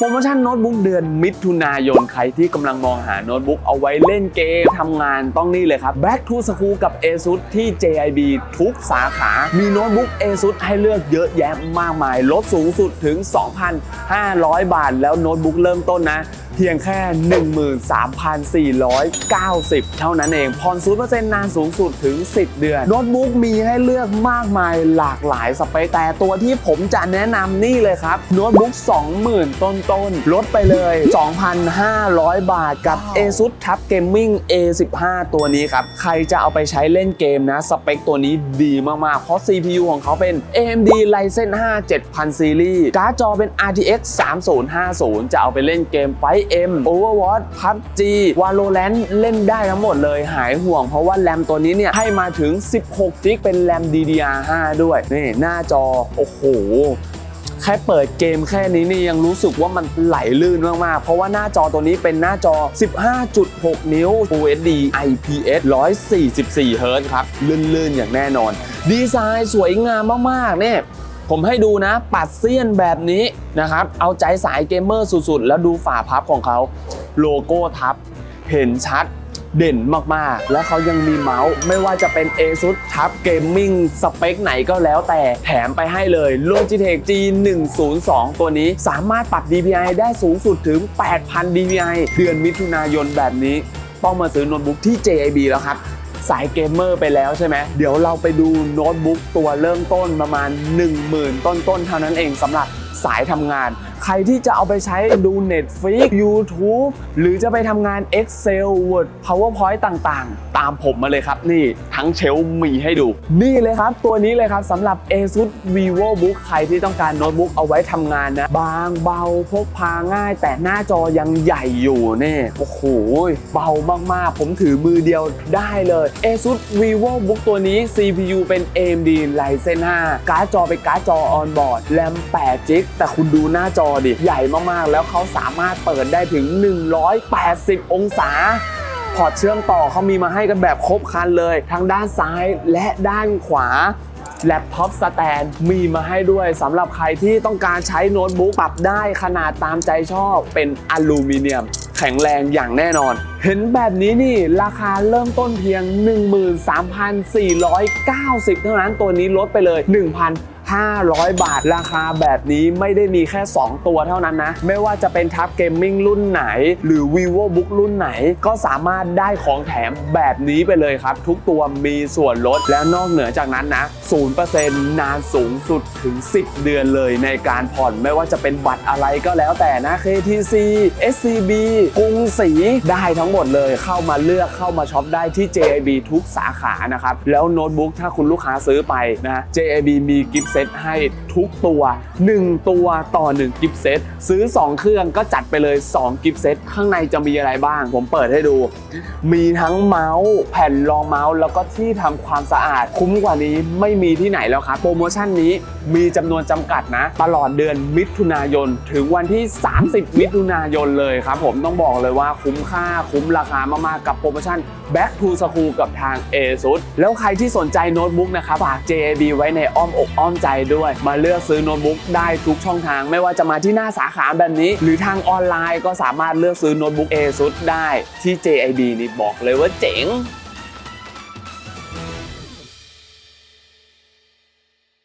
โปรโมชั่นโน้ตบุ๊กเดือนมิถุนายนใครที่กำลังมองหาโน้ตบุ๊กเอาไว้เล่นเกมทำงานต้องนี่เลยครับ Back to School กับ ASUS ที่ JIB ทุกสาขา มีโน้ตบุ๊ก ASUS ให้เลือกเยอะแยะมากมาย ลดสูงสุดถึง 2,500 บาท แล้วโน้ตบุ๊กเริ่มต้นนะ เพียงแค่ 13,490 เท่านั้นเองผ่อน0%นานสูงสุดถึง 10 เดือน โน้ตบุ๊กมีให้เลือกมากมายหลากหลายสเปคแต่ตัวที่ผมจะแนะนำนี่เลยครับ โน้ตบุ๊ก 20,000 ต้นต้นลดไปเลย 2,500 บาทกับ ASUS TUF Gaming A15 ตัวนี้ครับ ใครจะเอาไปใช้เล่นเกมนะ สเปคตัวนี้ดีมาก ๆ เพราะ CPU ของเขาเป็น AMD Ryzen 5 7000 Series การ์ดจอเป็น RTX 3050 จะเอาไปเล่นเกมไฟ 100M Overwatch PUBG Valorant เล่นได้ทั้งหมดเลยหายห่วง เพราะว่าแรมตัวนี้เนี่ยให้มาถึง 16ติ๊กเป็นแรม DDR5 ด้วย นี่ หน้าจอ โอ้โหแค่เปิดเกมแค่นี้นี่ยังรู้สึกว่ามันไหลลื่นมาก ๆ เพราะว่าหน้าจอตัวนี้เป็นหน้าจอ 15.6 นิ้ว Full HD IPS 144 Hz ครับ ลื่น ๆ อย่างแน่นอน ดีไซน์สวยงามมาก ๆ เนี่ย ผมให้ดูนะ ปัดเซียนแบบนี้นะครับ เอาใจสายเกมเมอร์สุดๆ แล้วดูฝาพับของเขาโลโก้ทับ เห็นชัดเด่นมากๆ และเขายังมีเมาส์ ไม่ว่าจะเป็น ASUS Tab Gaming สเปคไหนก็แล้วแต่แถมไปให้เลย Logitech G102 ตัวนี้สามารถปรับ DPI ได้สูงสุดถึง 8,000 DPI เดือนมิถุนายนแบบนี้ ต้องมาซื้อโน้ตบุ๊กที่ JIB แล้วครับ สายเกมเมอร์ไปแล้วใช่ไหมเดี๋ยวเราไปดูโน้ตบุ๊กตัวเริ่มต้นประมาณ 10,000 ต้นๆเท่านั้นเองสำหรับสายทำงาน ใครที่จะเอาไปใช้ดู Netflix YouTube หรือจะไปทำงาน Excel Word PowerPoint ต่างๆ ตามผมมาเลยครับ นี่ทั้งเชลฟ์มีให้ดู นี่เลยครับ ตัวนี้เลยครับสำหรับ ASUS VivoBook ใครที่ต้องการโน้ตบุ๊กเอาไว้ทำงานนะ บางเบาพกพาง่าย แต่หน้าจอยังใหญ่อยู่เนี่ยโอ้โห เบามากๆ ผมถือมือเดียวได้เลย ASUS VivoBook ตัวนี้ CPU เป็น AMD Ryzen 5 การ์ดจอเป็นการ์ดจอออนบอร์ดแรม8 g b แต่คุณดูหน้าจอดิ ใหญ่มากๆ แล้วเขาสามารถเปิดได้ถึง 180 องศาพอร์ตเชื่อมต่อเขามีมาให้กันแบบครบคันเลย ทั้งด้านซ้ายและด้านขวาแล็ปท็อปสแตนมีมาให้ด้วยสำหรับใครที่ต้องการใช้โน้ตบุ๊กปรับได้ขนาดตามใจชอบเป็นอลูมิเนียม แข็งแรงอย่างแน่นอน เห็นแบบนี้นี่ราคาเริ่มต้นเพียง 13,490 เท่านั้นตัวนี้ลดไปเลย 1,000 500 บาทราคาแบบนี้ไม่ได้มีแค่ 2 ตัวเท่านั้นนะ ไม่ว่าจะเป็นทับเกมมิ่งรุ่นไหน หรือ vivo book รุ่นไหน ก็สามารถได้ของแถมแบบนี้ไปเลยครับ ทุกตัวมีส่วนลดแล้วนอกเหนือจากนั้นนะ 0%นานสูงสุดถึง 10 เดือนเลยในการผ่อนไม่ว่าจะเป็นบัตรอะไรก็แล้วแต่นะ KTC SCB กรุงศรีได้ทั้งหมดเลยเข้ามาเลือกเข้ามาช็อปได้ที่ JIB ทุกสาขานะครับ แล้วโน้ตบุ๊กถ้าคุณลูกค้าซื้อไปนะ JIB มีกิฟต์เซตให้ทุกตัว 1 ตัวต่อ 1 กิฟต์เซตซื้อ 2 เครื่องก็จัดไปเลย 2 กิฟต์เซตข้างในจะมีอะไรบ้าง ผมเปิดให้ดู มีทั้งเมาส์ แผ่นรองเมาส์ แล้วก็ที่ทำความสะอาด คุ้มกว่านี้ไม่มีที่ไหนแล้วครับ โปรโมชั่นนี้มีจำนวนจำกัดนะ ตลอดเดือนมิถุนายน ถึงวันที่ 30 มิถุนายนเลยครับ ผมต้องบอกเลยว่าคุ้มค่าคุ้มราคามากๆกับโปรโมชั่น Back to School กับทาง ASUS แล้วใครที่สนใจโน้ตบุ๊กนะครับฝาก JAB ไว้ในอ้อมอกอ้อมใจด้วย มาเลือกซื้อโน้ตบุ๊กได้ทุกช่องทาง ไม่ว่าจะมาที่หน้าสาขาแบบนี้ หรือทางออนไลน์ก็สามารถเลือกซื้อโน้ตบุ๊ก ASUS ได้ที่ JIB นี่บอกเลยว่าเจ๋ง